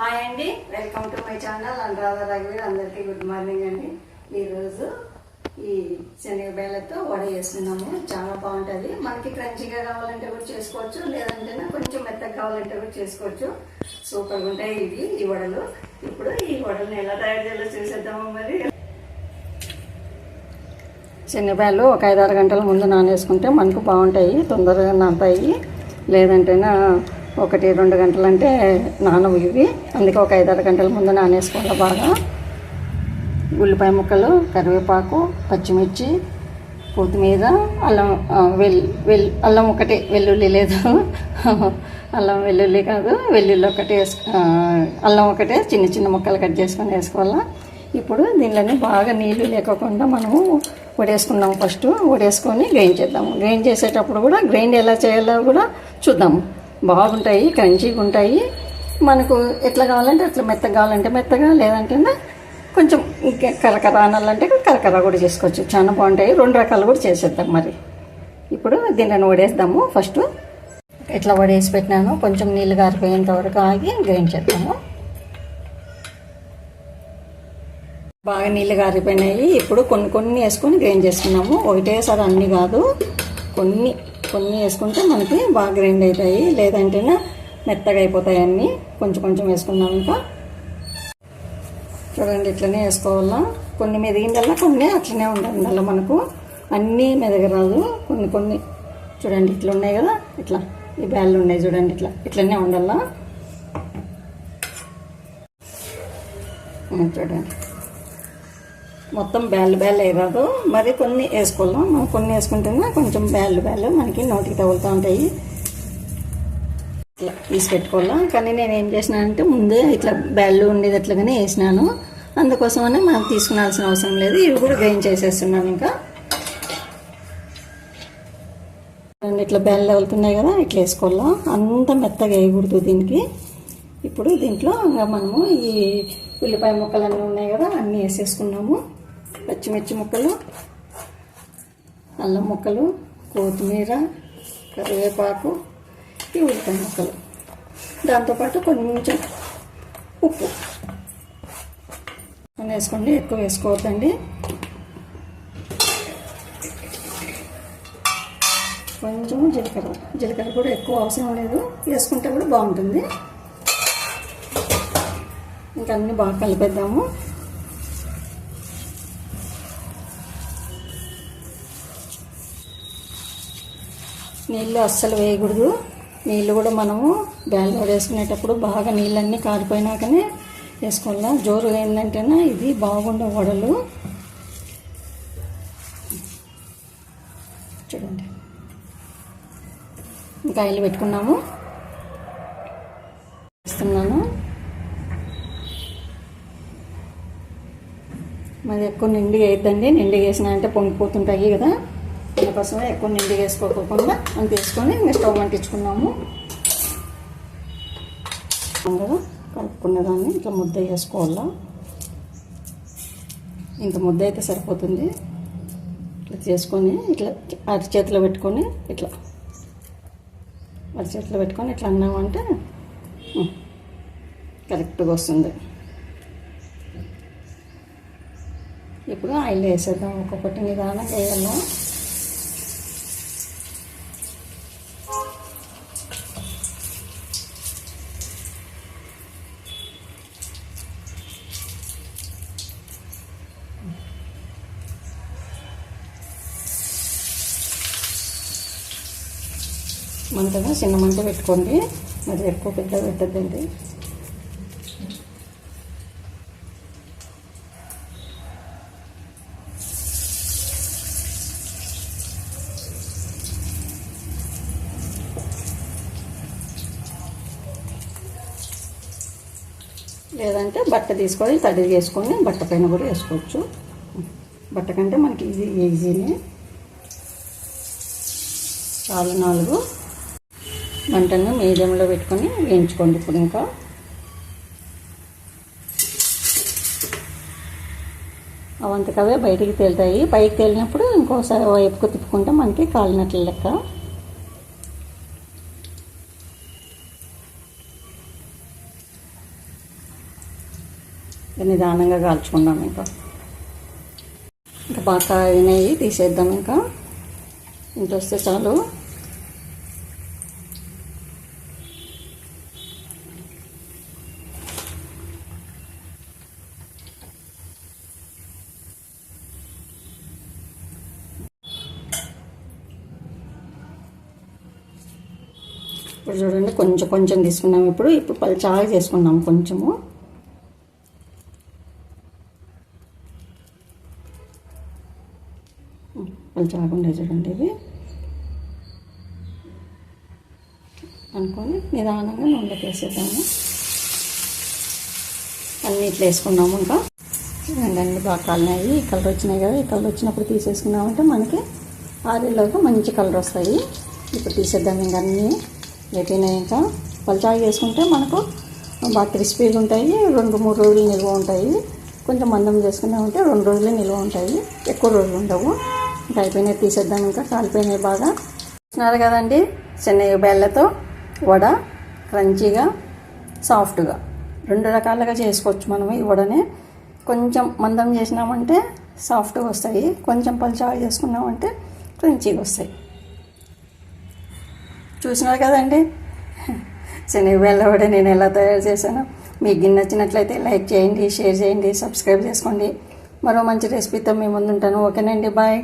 Hi అండి. Welcome to my channel Anuradha రఘువీర్ అందరికీ good morning అండి. ఈరోజు ఈ శనగబేళ్ళతో వడ చేస్తున్నాము చాలా బాగుంటుంది. మనకి క్రంచిగా కావాలంటే కూడా చేసుకోవచ్చు. లేదంటే కొంచెం మెత్తగా కావాలంటే కూడా చేసుకోవచ్చు. సూపర్గా ఉంటాయి ఇవి ఈ వడలు. ఇప్పుడు ఈ వడలను ఎలా తయారు చేయాలో చూసేద్దాము మరి? శనగపాయలు ఒక ఐదు ఆరు గంటల ముందు నానేసుకుంటే మనకు బాగుంటాయి తొందరగా నానతాయి. లేదంటేనా ఒకటి రెండు గంటలంటే అంటే నానవు ఇవి. అందుకే ఒక ఐదు ఆరు గంటల ముందు నానేసుకోవాలి బాగా. ఉల్లిపాయ ముక్కలు కరివేపాకు పచ్చిమిర్చి కొత్తిమీర అల్లం వెల్ వెల్ అల్లం ఒకటే వెల్లుల్లి లేదు. అల్లం వెల్లుల్లి కాదు వెల్లుల్లి ఒకటి వేసు అల్లం ఒకటే చిన్న చిన్న ముక్కలు కట్ చేసుకొని వేసుకోవాలా. ఇప్పుడు దీనిలోనే బాగా నీళ్ళు లేకోకుండా మనము వడేసుకున్నాము ఫస్ట్. వడేసుకొని గ్రైండ్ చేద్దాము. గ్రైండ్ చేసేటప్పుడు కూడా గ్రైండ్ ఎలా చేయాలో కూడా చూద్దాము. బాగుంటాయి క్రంచీగా ఉంటాయి. మనకు ఎట్లా కావాలంటే అట్లా మెత్తగా కావాలంటే మెత్తగా లేదంటే కొంచెం ఇంకా కరకర అనాలంటే కరకర కూడా చేసుకోవచ్చు. చాలా బాగుంటాయి. రెండు రకాలు కూడా చేసేద్దాం మరి. ఇప్పుడు దీనిని వడేద్దాము. ఫస్ట్ ఇట్లా వడేసి పెట్టినాను కొంచెం నీళ్ళు కారిపోయేంత వరకు ఆగి గ్రైండ్ చేద్దాము. బాగా నీళ్ళు గారిపోయినాయి. ఇప్పుడు కొన్ని కొన్ని వేసుకొని గ్రైండ్ చేసుకున్నాము. ఒకటేసారి అన్ని కాదు. కొన్ని కొన్ని వేసుకుంటే మనకి బాగా గ్రైండ్ అవుతాయి లేదంటే మెత్తగా అయిపోతాయి అన్నీ. కొంచెం కొంచెం వేసుకున్నాం ఇంకా చూడండి ఇట్లనే వేసుకోవాలా. కొన్ని మెదిగిందల్లా కొన్ని అట్లనే ఉండాలి మనకు. అన్నీ మెదగరాదు. కొన్ని కొన్ని చూడండి ఇట్లా ఉన్నాయి కదా. ఇట్లా ఈ బ్యాళ్ళు ఉన్నాయి చూడండి ఇట్లా. ఇట్లనే ఉండాలా? చూడండి. మొత్తం బ్యాల్ బ్యాల్ వేయరాదు మరి కొన్ని వేసుకోవాలా? మనం కొన్ని వేసుకుంటేనే కొంచెం బ్యాల్ బ్యాల్ మనకి నోటికి తగులుతూ ఉంటాయి. ఇట్లా తీసి పెట్టుకోవాలా కానీ నేను ఏం చేసినానంటే ముందే ఇట్లా బ్యాళ్ళు ఉండేది అట్లాగానే వేసినాను. అందుకోసమనే మనం తీసుకునాల్సిన అవసరం లేదు. ఇవి కూడా గ్రైండ్ చేసేస్తున్నాను ఇంకా. ఇట్లా బ్యాళ్ళు తగులుతున్నాయి కదా ఇట్లా వేసుకోవాలా? అంత మెత్తగా వేయకూడదు దీనికి. ఇప్పుడు దీంట్లో ఇంకా మనము ఈ ఉల్లిపాయ ముక్కలు అన్నీ ఉన్నాయి కదా అన్నీ వేసేసుకున్నాము. పచ్చిమిర్చి ముక్కలు అల్లం ముక్కలు కొత్తిమీర కరివేపాకు ఈ ఉల్లిపాయ ముక్కలు. దాంతోపాటు కొంచెం ఉప్పు. కొన్ని వేసుకోండి ఎక్కువ వేసుకోవద్దండి. కొంచెం జీలకర్ర. జీలకర్ర కూడా ఎక్కువ అవసరం లేదు. వేసుకుంటే కూడా బాగుంటుంది. ఇంకా అన్నీ బాగా కలిపేద్దాము. నీళ్ళు అస్సలు వేయకూడదు. నీళ్ళు కూడా మనము బ్యాల్లో వేసుకునేటప్పుడు బాగా నీళ్ళన్నీ కారిపోయినాకనే వేసుకోవాలా. జోరుగా ఏంటంటేనా ఇది బాగుండే వడలు. చూడండి. ఇంకా ఆయిల్ పెట్టుకున్నాము. వేస్తున్నాను. మరి ఎక్కువ నిండి వేయద్దండి. నిండి వేసినా అంటే పొంగిపోతుంటాయి కదా. అందుకోసమే ఎక్కువ నిండి వేసుకోకుండా అంత వేసుకొని ఇంకా స్టవ్ అంటించుకున్నాము. కదా? కలుపుకునేదాన్ని ఇట్లా ముద్ద వేసుకోవాలా? ఇంత ముద్ద అయితే సరిపోతుంది. ఇట్లా చేసుకొని ఇట్లా అరి చేతిలో పెట్టుకొని ఇట్లా. అరి చేతిలో పెట్టుకొని ఇట్లా అన్నామంటే కరెక్ట్గా వస్తుంది. ఇప్పుడు ఆయిల్ వేసేద్దాం. ఒక్కొక్కటి నిదానం వేయాలి? మంటగా చిన్న మంట పెట్టుకోండి. మరి ఎక్కువ పెద్ద పెట్టద్దండి. లేదంటే బట్ట తీసుకొని తడి చేసుకొని బట్ట పైన కూడా వేసుకోవచ్చు. బట్ట కంటే మనకి ఈజీ ఈజీనే. చాలు నాలుగు. మంటను మీడియంలో పెట్టుకొని వేయించుకోండి ఇప్పుడు ఇంకా. అవంతకవే బయటికి తేలుతాయి. పైకి తేలినప్పుడు ఇంకోసారి వైపుకు తిప్పుకుంటే మనకి కాలినట్లు లెక్క. నిదానంగా కాల్చుకుందాం ఇంకా. ఇంకా బాగా అయినాయి తీసేద్దాం ఇంకా. ఇంట్లో వస్తే చాలు. ఇప్పుడు చూడండి కొంచెం కొంచెం తీసుకున్నాం ఇప్పుడు. ఇప్పుడు చాలా చేసుకున్నాం కొంచెము. పలుచాగా చూడండి ఇవి. అనుకొని నిదానంగా నూనెలోకి వేసేద్దాము. అన్నీ ఇట్లా వేసుకున్నాము ఇంకా. అన్నీ బాగా కాలినాయి. ఈ కలర్ వచ్చినాయి కదా ఈ కలర్ వచ్చినప్పుడు తీసేసుకున్నామంటే మనకి ఆరిలోగా మంచి కలర్ వస్తాయి. ఇప్పుడు తీసేద్దాం ఇంకా అన్నీ. అయిపోయినాయి ఇంకా చేసుకుంటే మనకు బాగా క్రిస్పీగా ఉంటాయి రెండు మూడు రోజులు నిల్వ ఉంటాయి. కొంచెం మందం చేసుకున్నామంటే రెండు రోజులు నిల్వ ఉంటాయి. ఎక్కువ రోజులు ఉండవు. ఇంకా అయిపోయినాయి తీసేద్దాం ఇంకా. కాలిపోయినాయి బాగా. చూస్తున్నారు కదండి? శనగ బెల్లతో వడ క్రంచీగా సాఫ్ట్గా. రెండు రకాలుగా చేసుకోవచ్చు మనం ఈ వడనే. కొంచెం మందం చేసినామంటే సాఫ్ట్గా వస్తాయి. కొంచెం పలుచగా చేసుకున్నామంటే క్రంచీగా వస్తాయి. చూసినారు కదండి? శనగబెల్ల వడ నేను ఎలా తయారు చేశాను. మీకు గిన్నె నచ్చినట్లయితే లైక్ చేయండి షేర్ చేయండి సబ్స్క్రైబ్ చేసుకోండి. మరో మంచి రెసిపీతో మీ ముందుంటాను. ఓకేనండి బాయ్.